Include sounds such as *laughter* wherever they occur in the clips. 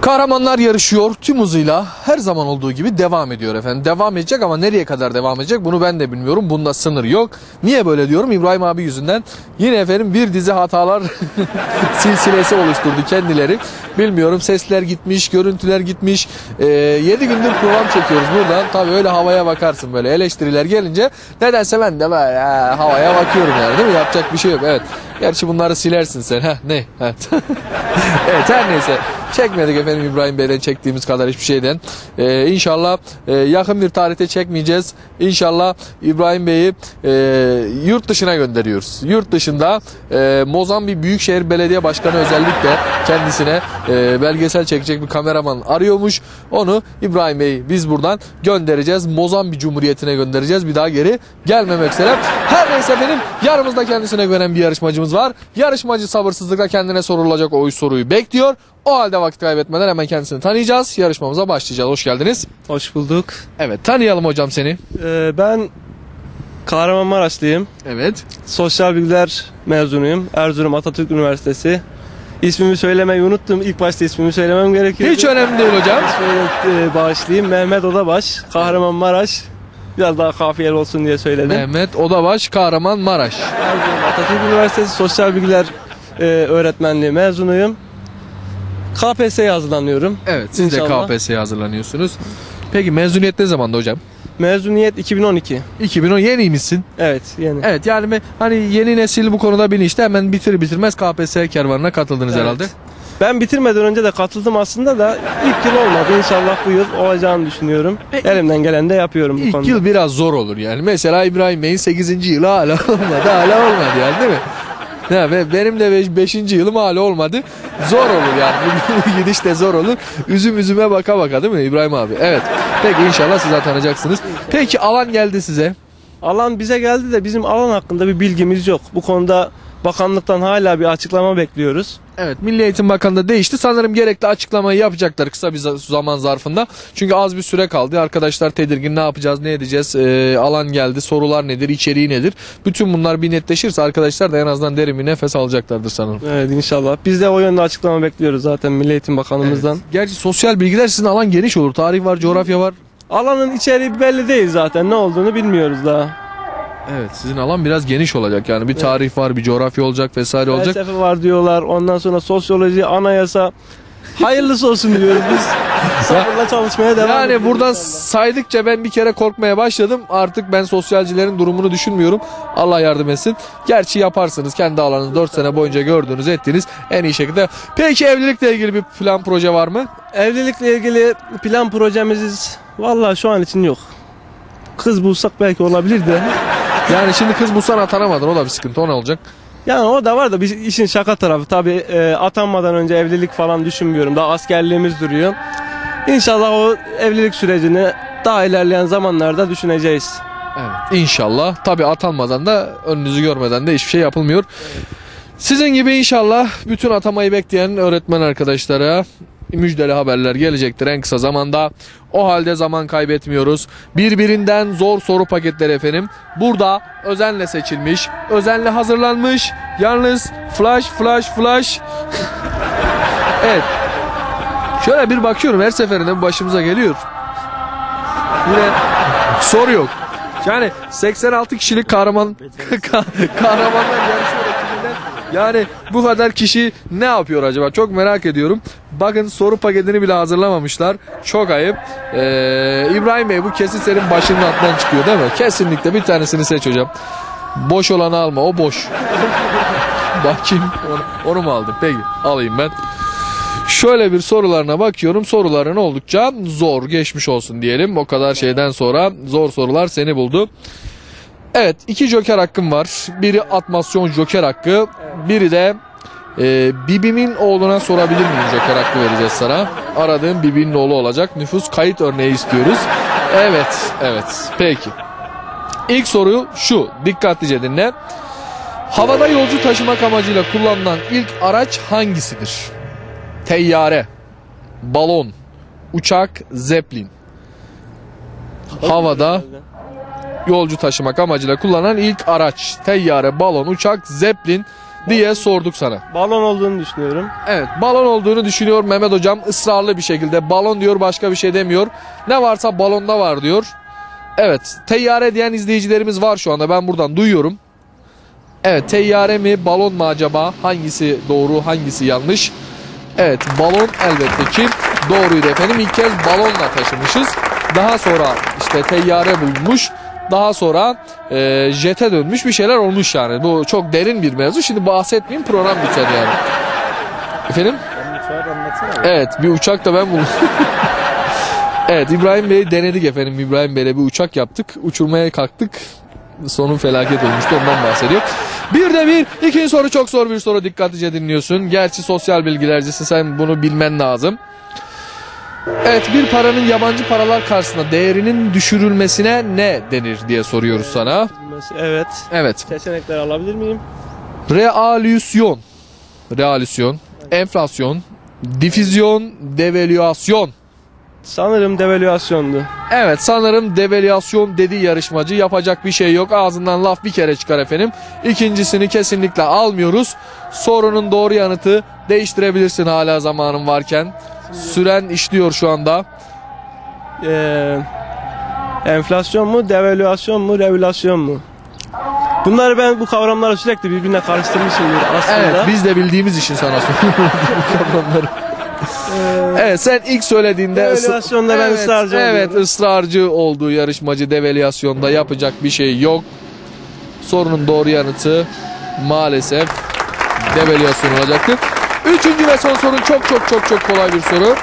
Kahramanlar yarışıyor tüm hızıyla her zaman olduğu gibi devam ediyor efendim. Devam edecek ama nereye kadar devam edecek bunu ben de bilmiyorum. Bunda sınır yok. Niye böyle diyorum? İbrahim abi yüzünden yine efendim bir dizi hatalar *laughs* silsilesi oluşturdu kendileri. Bilmiyorum sesler gitmiş, görüntüler gitmiş. 7 gündür program çekiyoruz buradan. Tabii öyle havaya bakarsın böyle eleştiriler gelince nedense ben de böyle ha, havaya bakıyorum yani değil mi? Yapacak bir şey yok. Evet. Gerçi bunları silersin sen. Heh, ne? Evet. *laughs* evet her neyse. Çekmedik efendim İbrahim Bey'den çektiğimiz kadar hiçbir şeyden. Ee, inşallah e, yakın bir tarihte çekmeyeceğiz. İnşallah İbrahim Bey'i e, yurt dışına gönderiyoruz. Yurt dışında e, Mozambik Büyükşehir Belediye Başkanı özellikle kendisine e, belgesel çekecek bir kameraman arıyormuş. Onu İbrahim Bey biz buradan göndereceğiz. Mozambik Cumhuriyeti'ne göndereceğiz. Bir daha geri gelmemek üzere. Her neyse efendim yanımızda kendisine güvenen bir yarışmacımız var. Yarışmacı sabırsızlıkla kendine sorulacak o soruyu bekliyor. O halde vakit kaybetmeden hemen kendisini tanıyacağız. Yarışmamıza başlayacağız. Hoş geldiniz. Hoş bulduk. Evet tanıyalım hocam seni. Ee, ben Kahramanmaraşlıyım. Evet. Sosyal bilgiler mezunuyum. Erzurum Atatürk Üniversitesi. İsmimi söylemeyi unuttum. İlk başta ismimi söylemem gerekiyor. Hiç önemli değil hocam. Şöyle e, bağışlayayım. Mehmet Odabaş, Kahramanmaraş. Biraz daha kafiyeli olsun diye söyledim. Mehmet Odabaş Kahramanmaraş. Atatürk Üniversitesi Sosyal Bilgiler e, Öğretmenliği mezunuyum. KPSS'ye hazırlanıyorum. Evet siz İnşallah. de KPSS'ye hazırlanıyorsunuz. Peki mezuniyet ne zamanda hocam? Mezuniyet 2012. 2010 yeni misin? Evet, yeni. Evet yani me- hani yeni nesil bu konuda bilinçli hemen bitir bitirmez KPSS kervanına katıldınız herhalde. Ben bitirmeden önce de katıldım aslında da ilk yıl olmadı. İnşallah bu yıl olacağını düşünüyorum. Elimden gelen de yapıyorum bu İlk konuda. yıl biraz zor olur yani. Mesela İbrahim Bey'in 8. yılı hala *laughs* olmadı. Hala olmadı yani değil mi? Ya ve benim de 5. yılım hala olmadı. Zor olur yani. *laughs* Bu gidiş de zor olur. Üzüm üzüme baka baka değil mi İbrahim abi? Evet. Peki inşallah siz atanacaksınız. Peki alan geldi size. Alan bize geldi de bizim alan hakkında bir bilgimiz yok. Bu konuda bakanlıktan hala bir açıklama bekliyoruz. Evet Milli Eğitim Bakanı da değişti. Sanırım gerekli açıklamayı yapacaklar kısa bir za- zaman zarfında. Çünkü az bir süre kaldı. Arkadaşlar tedirgin ne yapacağız ne edeceğiz Ee, alan geldi sorular nedir içeriği nedir. Bütün bunlar bir netleşirse arkadaşlar da en azından derin bir nefes alacaklardır sanırım. Evet inşallah. Biz de o yönde açıklama bekliyoruz zaten Milli Eğitim Bakanımızdan. Gerçi sosyal bilgiler sizin alan geniş olur. Tarih var, coğrafya var. Alanın içeriği belli değil zaten. Ne olduğunu bilmiyoruz daha. Evet sizin alan biraz geniş olacak. Yani bir tarih var, bir coğrafya olacak vesaire olacak. Felsefe var diyorlar. Ondan sonra sosyoloji, anayasa. Hayırlısı olsun diyoruz biz. *laughs* Sabırla çalışmaya devam Yani ediyoruz buradan inşallah. saydıkça ben bir kere korkmaya başladım. Artık ben sosyalcilerin durumunu düşünmüyorum. Allah yardım etsin. Gerçi yaparsınız. Kendi alanınızı 4 sene boyunca gördüğünüz ettiğiniz en iyi şekilde. Peki evlilikle ilgili bir plan proje var mı? Evlilikle ilgili plan projemiz vallahi şu an için yok. Kız bulsak belki olabilir de. Yani şimdi kız bulsan atanamadın. O da bir sıkıntı. O ne olacak? Yani o da var da bir işin şaka tarafı. Tabii e, atanmadan önce evlilik falan düşünmüyorum. Daha askerliğimiz duruyor. İnşallah o evlilik sürecini daha ilerleyen zamanlarda düşüneceğiz. Evet. İnşallah. Tabii atanmadan da önünüzü görmeden de hiçbir şey yapılmıyor. Sizin gibi inşallah bütün atamayı bekleyen öğretmen arkadaşlara müjdeli haberler gelecektir en kısa zamanda. O halde zaman kaybetmiyoruz. Birbirinden zor soru paketleri efendim. Burada özenle seçilmiş, özenle hazırlanmış. Yalnız flash flash flash. *laughs* evet. Şöyle bir bakıyorum her seferinde başımıza geliyor. Yine soru yok. Yani 86 kişilik kahraman *laughs* ka- kahramanlar yarışıyor. Yani bu kadar kişi ne yapıyor acaba? Çok merak ediyorum. Bakın soru paketini bile hazırlamamışlar. Çok ayıp. Ee, İbrahim Bey bu kesin senin başının altından çıkıyor değil mi? Kesinlikle bir tanesini seç hocam. Boş olanı alma. O boş. *laughs* Bakayım. Onu, onu mu aldın? Peki alayım ben. Şöyle bir sorularına bakıyorum. Soruların oldukça zor. Geçmiş olsun diyelim. O kadar şeyden sonra zor sorular seni buldu. Evet iki joker hakkım var. Biri atmasyon joker hakkı. Biri de e, Bibi'min oğluna sorabilir miyim joker hakkı vereceğiz sana. Aradığım Bibi'nin oğlu olacak. Nüfus kayıt örneği istiyoruz. Evet evet peki. İlk soru şu dikkatlice dinle. Havada yolcu taşımak amacıyla kullanılan ilk araç hangisidir? Teyyare, balon, uçak, zeplin. Havada yolcu taşımak amacıyla kullanılan ilk araç. Teyyare, balon, uçak, zeplin. Diye sorduk sana. Balon olduğunu düşünüyorum. Evet balon olduğunu düşünüyor Mehmet hocam ısrarlı bir şekilde. Balon diyor başka bir şey demiyor. Ne varsa balonda var diyor. Evet teyyare diyen izleyicilerimiz var şu anda ben buradan duyuyorum. Evet teyyare mi balon mu acaba hangisi doğru hangisi yanlış? Evet balon elbette ki doğruydu efendim. İlk kez balonla taşımışız. Daha sonra işte teyyare bulunmuş. Daha sonra e, jete dönmüş bir şeyler olmuş yani. Bu çok derin bir mevzu. Şimdi bahsetmeyeyim program biter yani. Efendim? Evet bir uçak da ben buldum. *laughs* evet İbrahim Bey denedik efendim. İbrahim Bey'le bir uçak yaptık. Uçurmaya kalktık. Sonu felaket olmuştu ondan bahsediyor. Bir de bir ikinci soru çok zor bir soru dikkatlice dinliyorsun. Gerçi sosyal bilgilercisin sen bunu bilmen lazım. Evet bir paranın yabancı paralar karşısında değerinin düşürülmesine ne denir diye soruyoruz sana. Evet. Evet. Seçenekler alabilir miyim? Realüsyon. Realüsyon. Enflasyon. Difüzyon. Devalüasyon. Sanırım devalüasyondu. Evet sanırım devalüasyon dedi yarışmacı. Yapacak bir şey yok. Ağzından laf bir kere çıkar efendim. İkincisini kesinlikle almıyoruz. Sorunun doğru yanıtı değiştirebilirsin hala zamanın varken. Süren işliyor şu anda. Ee, enflasyon mu, devalüasyon mu, regülasyon mu? Bunları ben bu kavramları sürekli birbirine karıştırmışımdır aslında. Evet biz de bildiğimiz için sana soruyorum *laughs* bu kavramları. Evet sen ilk söylediğinde Devalüasyonda ben ısrarcı Evet oluyorum. ısrarcı olduğu yarışmacı devalüasyonda yapacak bir şey yok. Sorunun doğru yanıtı maalesef devalüasyon olacaktır. Üçüncü ve son sorun çok çok çok çok kolay bir soru.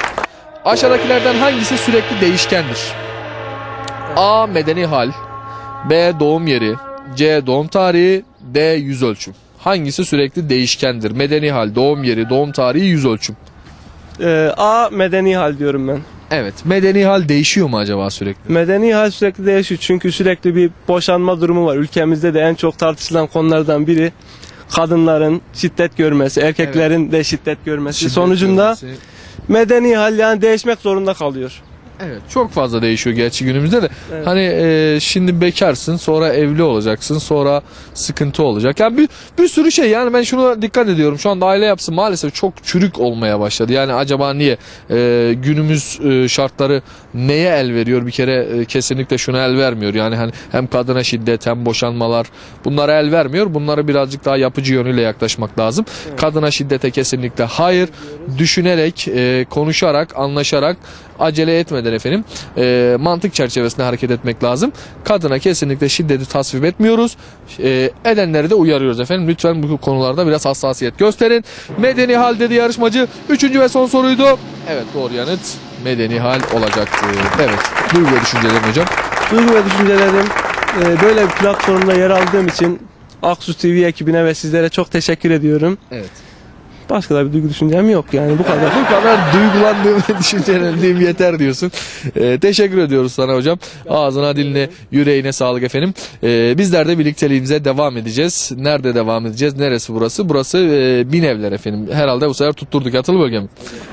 Aşağıdakilerden hangisi sürekli değişkendir? A. Medeni hal B. Doğum yeri C. Doğum tarihi D. Yüz ölçüm. Hangisi sürekli değişkendir? Medeni hal, doğum yeri, doğum tarihi, yüz ölçüm. Ee, A medeni hal diyorum ben. Evet. Medeni hal değişiyor mu acaba sürekli? Medeni hal sürekli değişiyor çünkü sürekli bir boşanma durumu var. Ülkemizde de en çok tartışılan konulardan biri kadınların şiddet görmesi, erkeklerin de şiddet görmesi. Sonucunda medeni hal yani değişmek zorunda kalıyor. Evet çok fazla değişiyor gerçi günümüzde de. Evet. Hani e, şimdi bekarsın sonra evli olacaksın sonra sıkıntı olacak. Yani bir, bir sürü şey yani ben şunu dikkat ediyorum. Şu anda aile yapısı maalesef çok çürük olmaya başladı. Yani acaba niye E, günümüz e, şartları neye el veriyor bir kere e, kesinlikle şuna el vermiyor. Yani hani hem kadına şiddet hem boşanmalar bunlara el vermiyor. Bunlara birazcık daha yapıcı yönüyle yaklaşmak lazım. Kadına şiddete kesinlikle hayır düşünerek e, konuşarak anlaşarak acele etmeden efendim e, mantık çerçevesinde hareket etmek lazım. Kadına kesinlikle şiddeti tasvip etmiyoruz. E, edenleri de uyarıyoruz efendim. Lütfen bu konularda biraz hassasiyet gösterin. Medeni hal dedi yarışmacı. Üçüncü ve son soruydu. Evet doğru yanıt medeni hal olacaktı. Evet. Duygu ve düşüncelerin hocam. Duygu ve düşüncelerim e, böyle bir platformda yer aldığım için Aksu TV ekibine ve sizlere çok teşekkür ediyorum. Evet. Başka da bir duygu düşüncem yok yani bu kadar. *laughs* Bu kadar duygulandığım ve *laughs* düşüncelendiğim yeter diyorsun. Ee, teşekkür ediyoruz sana hocam. Ağzına diline yüreğine sağlık efendim. Ee, bizler de birlikteliğimize devam edeceğiz. Nerede devam edeceğiz? Neresi burası? Burası e, Binevler efendim. Herhalde bu sefer tutturduk yatılı bölge mi?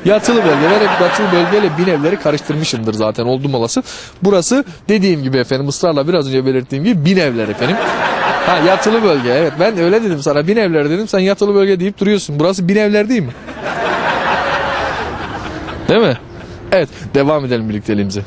Yatılı bölge. Ben hep yatılı bölgeyle Binevleri karıştırmışımdır zaten oldum olası. Burası dediğim gibi efendim ısrarla biraz önce belirttiğim gibi Binevler efendim. Ha yatılı bölge evet ben öyle dedim sana Binevler dedim sen yatılı bölge deyip duruyorsun. Burası Binevler değil mi? Değil mi? Evet devam edelim birlikteliğimize.